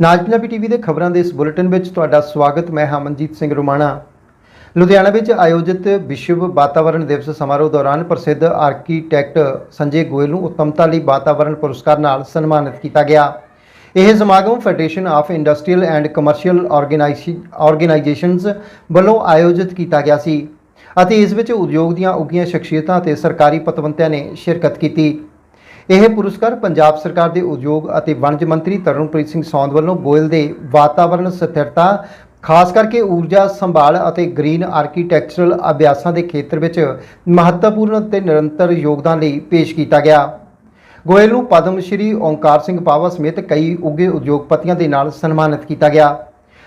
ਨਾਜ Punjabi TV ਦੇ ਖਬਰਾਂ ਦੇ ਇਸ ਬੁਲੇਟਿਨ ਵਿੱਚ ਤੁਹਾਡਾ ਸਵਾਗਤ, ਮੈਂ ਹਮਨਜੀਤ ਸਿੰਘ ਰੁਮਾਣਾ। ਲੁਧਿਆਣਾ ਵਿੱਚ ਆਯੋਜਿਤ ਵਿਸ਼ਵ ਵਾਤਾਵਰਣ ਦਿਵਸ ਸਮਾਰੋਹ ਦੌਰਾਨ ਪ੍ਰਸਿੱਧ ਆਰਕੀਟੈਕਟ ਸੰਜੇ ਗੋਇਲ ਨੂੰ ਉੱਤਮਤਾ ਲਈ ਵਾਤਾਵਰਣ ਪੁਰਸਕਾਰ ਨਾਲ ਸਨਮਾਨਿਤ ਕੀਤਾ ਗਿਆ। ਇਹ ਸਮਾਗਮ federation of industrial and commercial organisations ਵੱਲੋਂ ਆਯੋਜਿਤ ਕੀਤਾ ਗਿਆ ਸੀ ਅਤੇ ਇਸ ਵਿੱਚ ਉਦਯੋਗ ਦੀਆਂ ਉੱਘੀਆਂ ਸ਼ਖਸੀਅਤਾਂ ਅਤੇ ਸਰਕਾਰੀ ਪਤਵੰਤਿਆਂ ਨੇ ਸ਼ਿਰਕਤ ਕੀਤੀ। ਇਹ ਪੁਰਸਕਾਰ ਪੰਜਾਬ ਸਰਕਾਰ ਦੇ ਉਦਯੋਗ ਅਤੇ ਵਣਜ ਮੰਤਰੀ ਤਰਨਪ੍ਰੀਤ ਸਿੰਘ ਸੌਂਦ ਵੱਲੋਂ ਗੋਇਲ ਦੇ ਵਾਤਾਵਰਣ ਸਥਿਰਤਾ, ਖਾਸ ਕਰਕੇ ਊਰਜਾ ਸੰਭਾਲ ਅਤੇ ਗ੍ਰੀਨ ਆਰਕੀਟੈਕਚਰਲ ਅਭਿਆਸਾਂ ਦੇ ਖੇਤਰ ਵਿੱਚ ਮਹੱਤਵਪੂਰਨ ਅਤੇ ਨਿਰੰਤਰ ਯੋਗਦਾਨ ਲਈ ਪੇਸ਼ ਕੀਤਾ ਗਿਆ। ਗੋਇਲ ਨੂੰ ਪਦਮ ਸ਼੍ਰੀ ਓਂਕਾਰ ਸਿੰਘ ਪਾਵਾ ਸਮੇਤ ਕਈ ਉੱਘੇ ਉਦਯੋਗਪਤੀਆਂ ਦੇ ਨਾਲ ਸਨਮਾਨਿਤ ਕੀਤਾ ਗਿਆ।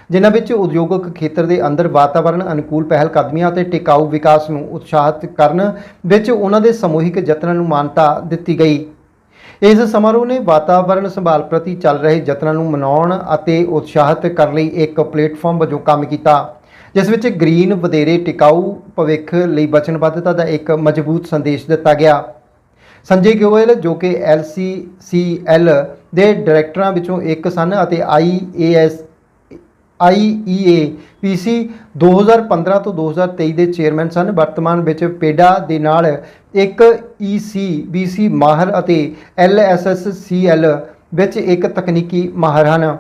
ਜਿਨ੍ਹਾਂ ਵਿੱਚ ਉਦਯੋਗਿਕ ਖੇਤਰ ਦੇ ਅੰਦਰ ਵਾਤਾਵਰਣ ਅਨੁਕੂਲ ਪਹਿਲ ਕਦਮੀਆਂ ਅਤੇ ਟਿਕਾਊ ਵਿਕਾਸ ਨੂੰ ਉਤਸ਼ਾਹਿਤ ਕਰਨ ਵਿੱਚ ਉਹਨਾਂ ਦੇ ਸਮੂਹਿਕ ਯਤਨਾਂ ਨੂੰ ਮਾਨਤਾ ਦਿੱਤੀ ਗਈ। ਇਸ ਸਮਾਰੋਹ ਨੇ ਵਾਤਾਵਰਣ ਸੰਭਾਲ ਪ੍ਰਤੀ ਚੱਲ ਰਹੇ ਯਤਨਾਂ ਨੂੰ ਮਨਾਉਣ ਅਤੇ ਉਤਸ਼ਾਹਿਤ ਕਰਨ ਲਈ ਇੱਕ ਪਲੇਟਫਾਰਮ ਵਜੋਂ ਕੰਮ ਕੀਤਾ, ਜਿਸ ਵਿੱਚ ਗ੍ਰੀਨ ਵਧੇਰੇ ਟਿਕਾਊ ਭਵਿੱਖ ਲਈ ਵਚਨਬੱਧਤਾ ਦਾ ਇੱਕ ਮਜ਼ਬੂਤ ਸੰਦੇਸ਼ ਦਿੱਤਾ ਗਿਆ। ਸੰਜੇ ਗੋਇਲ, ਜੋ ਕਿ LCCL ਦੇ ਡਾਇਰੈਕਟਰਾਂ ਵਿੱਚੋਂ ਇੱਕ ਸਨ ਅਤੇ IAS IEA PC 2015 ਤੋਂ 2023 ਦੇ ਚੇਅਰਮੈਨ ਸਨ। ਵਰਤਮਾਨ ਵਿੱਚ ਪੇਡਾ ਦੇ ਨਾਲ ਇੱਕ EC BC ਮਾਹਰ ਅਤੇ LSSCL ਵਿੱਚ ਇੱਕ ਤਕਨੀਕੀ ਮਾਹਰ ਹਨ।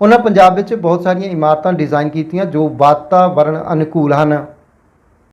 ਉਹਨਾਂ ਪੰਜਾਬ ਵਿੱਚ ਬਹੁਤ ਸਾਰੀਆਂ ਇਮਾਰਤਾਂ ਡਿਜ਼ਾਈਨ ਕੀਤੀਆਂ ਜੋ ਵਾਤਾਵਰਣ ਅਨੁਕੂਲ ਹਨ।